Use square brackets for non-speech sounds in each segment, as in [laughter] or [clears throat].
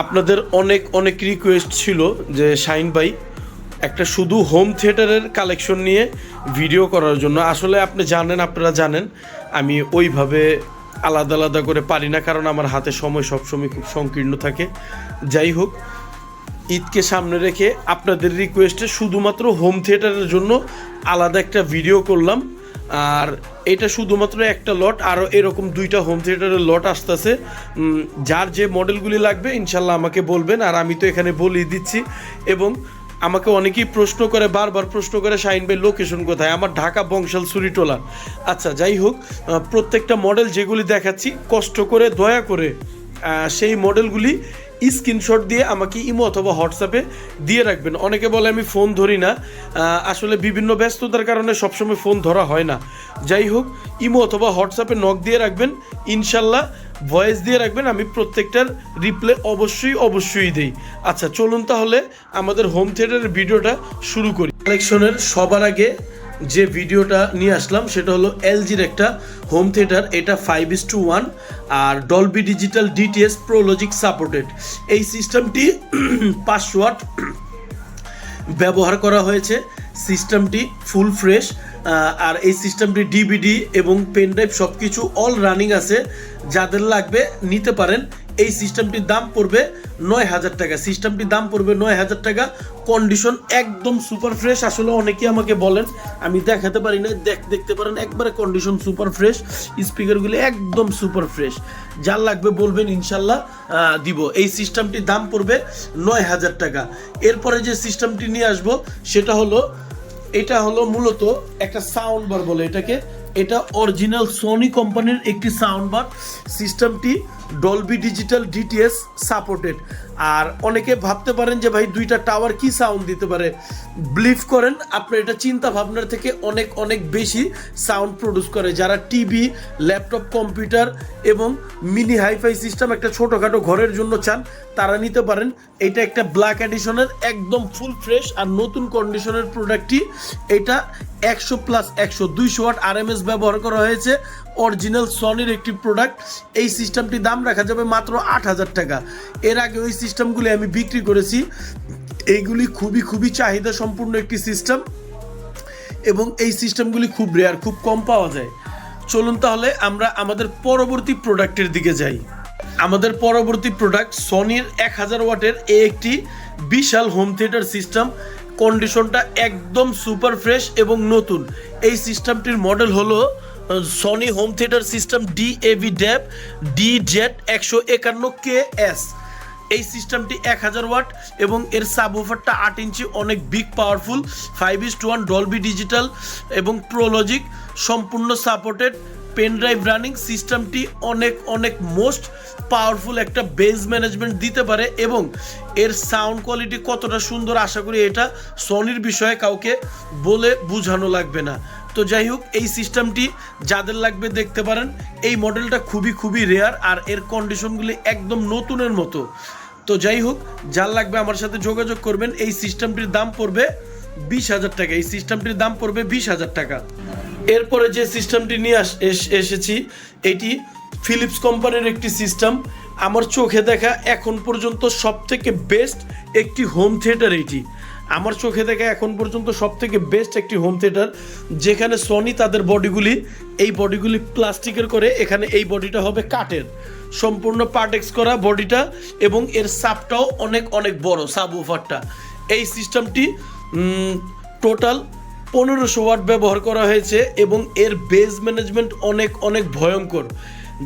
আপনাদের অনেক অনেক রিকোয়েস্ট ছিল যে শাইন ভাই, একটা শুধু হোম থিয়েটারের কালেকশন নিয়ে ভিডিও করার জন্য। আসলে আপনি জানেন, আপনারা জানেন, আমি ওইভাবে আলাদা আলাদা করে পারি না, কারণ আমার হাতে সময় সবসময় খুব সংকীর্ণ থাকে। যাই হোক ঈদকে সামনে রেখে আপনাদের রিকোয়েস্টে শুধুমাত্র হোম থিয়েটারের জন্য আলাদা একটা ভিডিও করলাম। আর এটা শুধুমাত্র একটা লট আরও এরকম দুইটা হোম থিয়েটারের লট আসতেছে। যার যে মডেলগুলি লাগবে, ইনশাল্লাহ আমাকে বলবেন, আর আমি তো এখানে বলেই দিচ্ছি। এবং আমাকে অনেকেই প্রশ্ন করে, বারবার প্রশ্ন করে শাইন ভাই লোকেশন কোথায়? আমার ঢাকা বংশাল সুরিটোলা আচ্ছা যাই হোক প্রত্যেকটা মডেল যেগুলি দেখাচ্ছি, কষ্ট করে, দয়া করে সেই মডেলগুলি স্ক্রিনশট দিয়ে আমাকে ইমো অথবা হোয়াটসঅ্যাপে দিয়ে রাখবেন। অনেকে বলে আমি ফোন ধরি না। আসলে বিভিন্ন ব্যস্ততার কারণে সবসময় ফোন ধরা হয় না। যাই হোক, ইমো অথবা হোয়াটসঅ্যাপে নক দিয়ে রাখবেন। ইনশাল্লাহ ভয়েস দিয়ে রাখবেন। আমি প্রত্যেকটার রিপ্লে অবশ্যই অবশ্যই দেই। আচ্ছা চলুন তাহলে আমাদের হোম থিয়েটারের ভিডিওটা শুরু করি। কালেকশনের সবার আগে যে ভিডিওটা নিয়ে আসলাম, সেটা হলো এলজির একটা হোম থিয়েটার এটা five is two one R Dolby Digital DTS ProLogic supported এই সিস্টেমটি ওয়াট [clears throat] [clears throat] ব্যবহার করা হয়েছে। সিস্টেমটি ফুল ফ্রেশ আর এই সিস্টেমটি ডিভিডি এবং পেন ড্রাইভ সব কিছু অল রানিং আছে। যাদের লাগবে নিতে পারেন। এই সিস্টেমটির দাম পড়বে নয় হাজার টাকা। সিস্টেমটির দাম পড়বে নয় হাজার টাকা। কন্ডিশন একদম সুপার ফ্রেশ আসলে অনেকেই আমাকে বলেন, আমি দেখাতে পারি না দেখ, দেখতে পারেন, একবারে কন্ডিশন সুপার ফ্রেশ স্পিকারগুলি একদম সুপার ফ্রেশ যার লাগবে বলবেন ইনশাল্লাহ দিব। এই সিস্টেমটির দাম পড়বে নয় হাজার টাকা। এরপরে যে সিস্টেমটি নিয়ে আসব, সেটা হলো, এটা হলো মূলত একটা সাউন্ড বার বলে এটাকে। এটা অরিজিনাল সোনি কোম্পানির একটি সাউন্ড বার সিস্টেমটি ডলবি ডিজিটাল ডিটিএস সাপোর্টেড আর অনেকে ভাবতে পারেন যে ভাই দুইটা টাওয়ার কি সাউন্ড দিতে পারে। বিলিভ করেন, আপনার এটা চিন্তা ভাবনার থেকে অনেক অনেক বেশি সাউন্ড প্রডিউস করে। যারা টিভি ল্যাপটপ কম্পিউটার এবং মিনি হাইফাই সিস্টেম একটা ছোটোখাটো ঘরের জন্য চান, তারা নিতে পারেন। এটা একটা ব্ল্যাক এডিশনের একদম ফুল ফ্রেশ আর নতুন কন্ডিশনের প্রোডাক্টটি এটা একশো প্লাস একশো, দুইশো ওয়াট আরএমএস ব্যবহার করা হয়েছে। অরিজিনাল সনির একটি প্রোডাক্ট এই সিস্টেমটি দাম রাখা যাবে মাত্র আট হাজার টাকা। এর আগে ওই সিস্টেমগুলি আমি বিক্রি করেছি। এইগুলি খুবই খুবই চাহিদা সম্পূর্ণ একটি সিস্টেম এবং এই সিস্টেমগুলি খুব রেয়ার খুব কম পাওয়া যায়। চলুন তাহলে আমরা আমাদের পরবর্তী প্রোডাক্টের দিকে যাই। আমাদের পরবর্তী প্রোডাক্ট সনির এক হাজার ওয়াটের এ একটি বিশাল হোম থিয়েটার সিস্টেম কন্ডিশনটা একদম সুপার ফ্রেশ এবং নতুন। এই সিস্টেমটির মডেল হলো Sony home theatre system D AV dab D Z একশো একান্ন কে এস এই সিস্টেমটি এক হাজার ওয়াট এবং এর সাবওফারটা আট ইঞ্চি, অনেক big powerful five is two one Dolby digital এবং প্রোলজিক সম্পূর্ণ সাপোর্টেড পেন ড্রাইভ রানিং সিস্টেমটি অনেক অনেক মোস্ট পাওয়ারফুল একটা বেজ ম্যানেজমেন্ট দিতে পারে এবং এর সাউন্ড কোয়ালিটি কতটা সুন্দর আশা করি এটা সনির বিষয়ে কাউকে বলে বোঝানো লাগবে না। তো যাই হোক, এই সিস্টেমটি যাদের লাগবে দেখতে পারেন। এই মডেলটা খুবই খুবই রেয়ার আর এর কন্ডিশনগুলি একদম নতুনের মতো। তো যাই হোক, যার লাগবে আমার সাথে যোগাযোগ করবেন, এই সিস্টেমটির দাম পড়বে বিশ হাজার টাকা। এই সিস্টেমটির দাম পড়বে বিশ হাজার টাকা। এরপরে যে সিস্টেমটি নিয়ে এসেছি, এটি ফিলিপস কোম্পানির একটি সিস্টেম আমার চোখে দেখা এখন পর্যন্ত সব থেকে বেস্ট একটি হোম থিয়েটার এটি। আমার চোখে দেখা এখন পর্যন্ত সব থেকে বেস্ট একটি হোম থিয়েটার যেখানে সনি তাদের বডিগুলি এই বডিগুলি প্লাস্টিকের করে, এখানে এই বডিটা হবে কাঠের। সম্পূর্ণ পার্টেক্স করা বডিটা এবং এর সাপটাও অনেক অনেক বড় সাব ওভারটা এই সিস্টেমটি টোটাল পনেরোশো ওয়াট ব্যবহার করা হয়েছে এবং এর বেজ ম্যানেজমেন্ট অনেক অনেক ভয়ঙ্কর।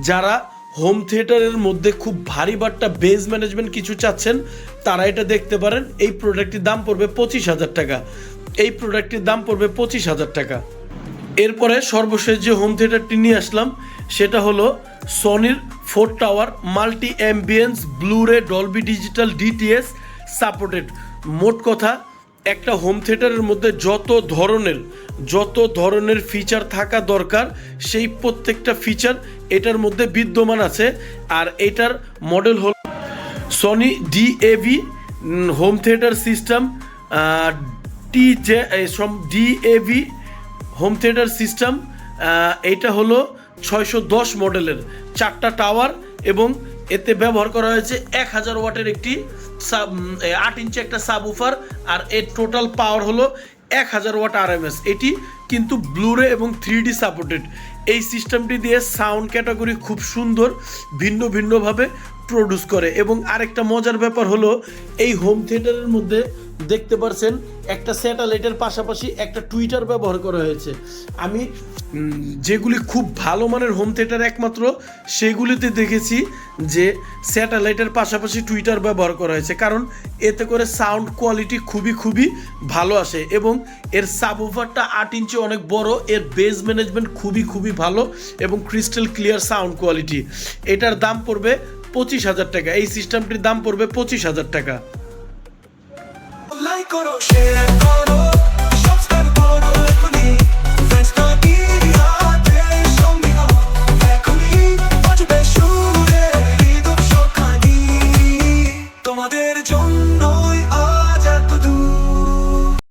যারা হোম থিয়েটারের মধ্যে খুব ভারী বাট্টা বেজ ম্যানেজমেন্ট কিছু চাচ্ছেন, তারা এটা দেখতে পারেন, এই প্রোডাক্টটির দাম পড়বে পঁচিশ হাজার টাকা। এই প্রোডাক্টটির দাম পড়বে পঁচিশ হাজার টাকা। এরপরে সর্বশেষ যে হোম থিয়েটারটি নিয়ে আসলাম, সেটা হলো সনির four tower multi ambience blu ray Dolby Digital DTS supported. মোট কথা একটা হোম থিয়েটারের মধ্যে যত ধরনের যত ধরনের ফিচার থাকা দরকার, সেই প্রত্যেকটা ফিচার এটার মধ্যে বিদ্যমান আছে। আর এটার মডেল হল Sony DAV home theatre system T J DAV home theatre system এটা হলো ছয়শো দশ মডেলের চারটা টাওয়ার এবং এতে ব্যবহার করা হয়েছে এক হাজার ওয়াটের একটি সাব আট ইঞ্চি একটা সাব উফার আর এর টোটাল পাওয়ার হলো এক হাজার ওয়াট আরএমএস এটি কিন্তু ব্লুরে এবং থ্রি ডি সাপোর্টেড এই সিস্টেমটি দিয়ে সাউন্ড ক্যাটাগরি খুব সুন্দর, ভিন্ন ভিন্নভাবে প্রডিউস করে। এবং আরেকটা মজার ব্যাপার হলো, এই হোম থিয়েটারের মধ্যে দেখতে পারছেন, একটা স্যাটেলাইটের পাশাপাশি একটা টুইটার ব্যবহার করা হয়েছে। আমি যেগুলি খুব ভালো মানের হোম থিয়েটার একমাত্র, সেগুলিতে দেখেছি যে স্যাটেলাইটের পাশাপাশি টুইটার ব্যবহার করা হয়েছে। কারণ এতে করে সাউন্ড কোয়ালিটি খুবই খুবই ভালো আসে এবং এর সাবউফারটা আট ইঞ্চি অনেক বড়, এর বেস ম্যানেজমেন্ট খুবই খুবই ভালো এবং ক্রিস্টাল ক্লিয়ার সাউন্ড কোয়ালিটি এটার দাম পড়বে পঁচিশ হাজার টাকা। এই সিস্টেমটির দাম পড়বে পঁচিশ হাজার টাকা। লাইক করো শেয়ার করো।